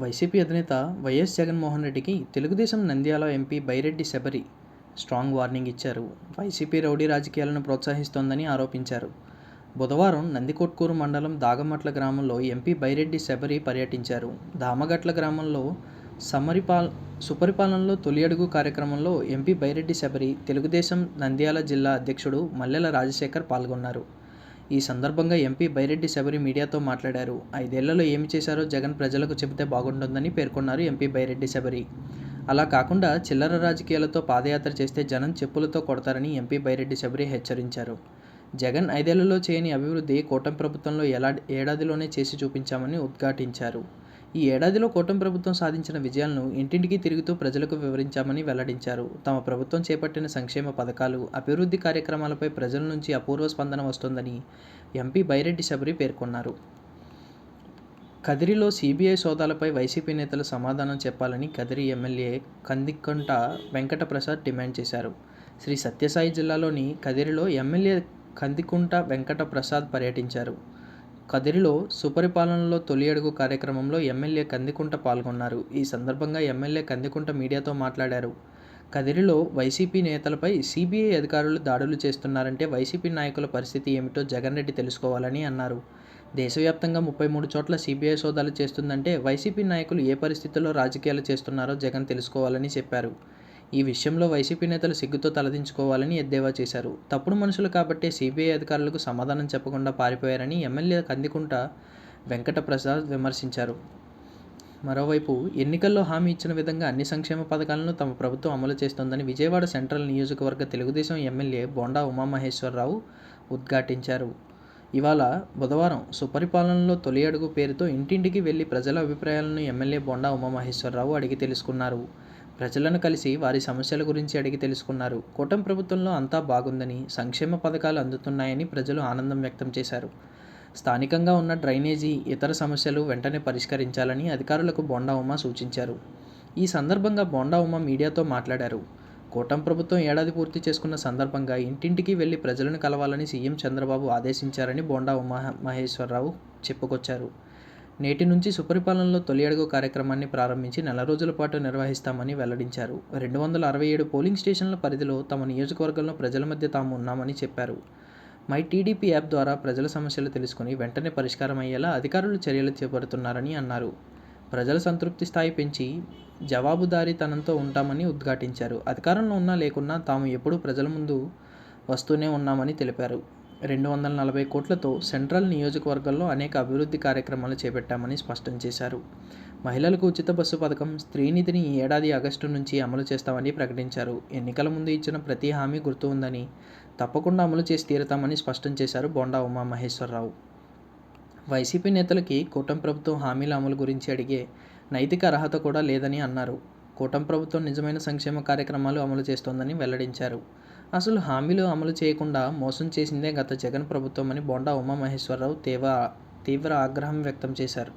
YCP అధినేత YS Jaganmohan రెడ్డికి Telugu Desam Nandyal MP Byreddy Shabari strong warning ఇచ్చారు. YCP rowdy రాజకీయాలను ప్రోత్సహిస్తోందని ఆరోపించారు. బుధవారం నందికొట్కూరు మండలం దాగమట్ల గ్రామంలో ఎంపీ బైరెడ్డి శబరి పర్యటించారు. దామగట్ల గ్రామంలో సమరిపాల్ సుపరిపాలనలో తొలి అడుగు కార్యక్రమంలో ఎంపీ బైరెడ్డి శబరి తెలుగుదేశం నంద్యాల జిల్లా అధ్యక్షుడు మల్లెల రాజశేఖర్ పాల్గొన్నారు. ఈ సందర్భంగా ఎంపీ బైరెడ్డి శబరి మీడియాతో మాట్లాడారు. ఐదేళ్ళలో ఏమి చేశారో జగన్ ప్రజలకు చెబితే బాగుంటుందని పేర్కొన్నారు ఎంపీ బైరెడ్డి శబరి. అలా కాకుండా చిల్లర రాజకీయాలతో పాదయాత్ర చేస్తే జనం చెప్పులతో కొడతారని ఎంపీ బైరెడ్డి శబరి హెచ్చరించారు. జగన్ ఐదేళ్ళలో చేయని అభివృద్ధి కూటమి ప్రభుత్వంలో ఎలా ఏడాదిలోనే చేసి చూపించామని ఉద్ఘాటించారు. ఈ ఏడాదిలో కూటమి ప్రభుత్వం సాధించిన విజయాలను ఇంటింటికి తిరుగుతూ ప్రజలకు వివరించామని వెల్లడించారు. తమ ప్రభుత్వం చేపట్టిన సంక్షేమ పథకాలు అభివృద్ధి కార్యక్రమాలపై ప్రజల నుంచి అపూర్వ స్పందన వస్తోందని ఎంపీ బైరెడ్డి శబరి పేర్కొన్నారు. కదిరిలో సిబిఐ సోదాలపై వైసీపీ నేతలు సమాధానం చెప్పాలని కదిరి ఎమ్మెల్యే కందికొంట వెంకటప్రసాద్ డిమాండ్ చేశారు. శ్రీ సత్యసాయి జిల్లాలోని కదిరిలో ఎమ్మెల్యే కందికుంట వెంకట ప్రసాద్ పర్యటించారు. కదిరిలో సుపరిపాలనలో తొలి అడుగు కార్యక్రమంలో ఎమ్మెల్యే కందికుంట పాల్గొన్నారు. ఈ సందర్భంగా ఎమ్మెల్యే కందికుంట మీడియాతో మాట్లాడారు. కదిరిలో వైసీపీ నేతలపై సిబిఐ అధికారులు దాడులు చేస్తున్నారంటే వైసీపీ నాయకుల పరిస్థితి ఏమిటో జగన్ రెడ్డి తెలుసుకోవాలని అన్నారు. దేశవ్యాప్తంగా ముప్పై మూడు చోట్ల సిబిఐ సోదాలు చేస్తుందంటే వైసీపీ నాయకులు ఏ పరిస్థితుల్లో రాజకీయాలు చేస్తున్నారో జగన్ తెలుసుకోవాలని చెప్పారు. ఈ విషయంలో వైసీపీ నేతలు సిగ్గుతో తలదించుకోవాలని ఎద్దేవా చేశారు. తప్పుడు మనుషులు కాబట్టే సిబిఐ అధికారులకు సమాధానం చెప్పకుండా పారిపోయారని ఎమ్మెల్యే కందికుంట వెంకటప్రసాద్ విమర్శించారు. మరోవైపు ఎన్నికల్లో హామీ ఇచ్చిన విధంగా అన్ని సంక్షేమ పథకాలను తమ ప్రభుత్వం అమలు చేస్తోందని విజయవాడ సెంట్రల్ నియోజకవర్గ తెలుగుదేశం ఎమ్మెల్యే బోండా ఉమామహేశ్వరరావు ఉద్ఘాటించారు. ఇవాళ బుధవారం సుపరిపాలనలో తొలి అడుగు పేరుతో ఇంటింటికి వెళ్ళి ప్రజల అభిప్రాయాలను ఎమ్మెల్యే బొండా ఉమామహేశ్వరరావు అడిగి తెలుసుకున్నారు. ప్రజలను కలిసి వారి సమస్యల గురించి అడిగి తెలుసుకున్నారు. కూటమి ప్రభుత్వంలో అంతా బాగుందని సంక్షేమ పథకాలు అందుతున్నాయని ప్రజలు ఆనందం వ్యక్తం చేశారు. స్థానికంగా ఉన్న డ్రైనేజీ ఇతర సమస్యలు వెంటనే పరిష్కరించాలని అధికారులకు బోండా ఉమా సూచించారు. ఈ సందర్భంగా బోండా ఉమా మీడియాతో మాట్లాడారు. కూటమి ప్రభుత్వం ఏడాది పూర్తి చేసుకున్న సందర్భంగా ఇంటింటికి వెళ్ళి ప్రజలను కలవాలని సీఎం చంద్రబాబు ఆదేశించారని బోండా ఉమా మహేశ్వరరావు చెప్పుకొచ్చారు. నేటి నుంచి సుపరిపాలనలో తొలి అడుగు కార్యక్రమాన్ని ప్రారంభించి నెల రోజుల పాటు నిర్వహిస్తామని వెల్లడించారు. రెండు వందల అరవై ఏడు పోలింగ్ స్టేషన్ల పరిధిలో తమ నియోజకవర్గంలో ప్రజల మధ్య తాము ఉన్నామని చెప్పారు. మై టీడీపీ యాప్ ద్వారా ప్రజల సమస్యలు తెలుసుకుని వెంటనే పరిష్కారం అయ్యేలా అధికారులు చర్యలు చేపడుతున్నారని అన్నారు. ప్రజల సంతృప్తి స్థాయి పెంచి జవాబుదారీతనంతో ఉంటామని ఉద్ఘాటించారు. అధికారంలో ఉన్నా లేకున్నా తాము ఎప్పుడూ ప్రజల ముందు వస్తూనే ఉన్నామని తెలిపారు. రెండు వందల నలభై కోట్లతో సెంట్రల్ నియోజకవర్గంలో అనేక అభివృద్ధి కార్యక్రమాలు చేపట్టామని స్పష్టం చేశారు. మహిళలకు ఉచిత బస్సు పథకం స్త్రీనిధిని ఈ ఏడాది ఆగస్టు నుంచి అమలు చేస్తామని ప్రకటించారు. ఎన్నికల ముందు ఇచ్చిన ప్రతి హామీ గుర్తు ఉందని తప్పకుండా అమలు చేసి తీరుతామని స్పష్టం చేశారు బొండా ఉమా మహేశ్వరరావు వైసీపీ నేతలకి కూటమి ప్రభుత్వం హామీల అమలు గురించి అడిగే నైతిక అర్హత కూడా లేదని అన్నారు. కూటమి ప్రభుత్వం నిజమైన సంక్షేమ కార్యక్రమాలు అమలు చేస్తోందని వెల్లడించారు. అసలు హామీలు అమలు చేయకుండా మోసం చేసిందే గత జగన్ ప్రభుత్వం అని బోండా ఉమామహేశ్వరరావు తీవ్ర తీవ్ర ఆగ్రహం వ్యక్తం చేశారు.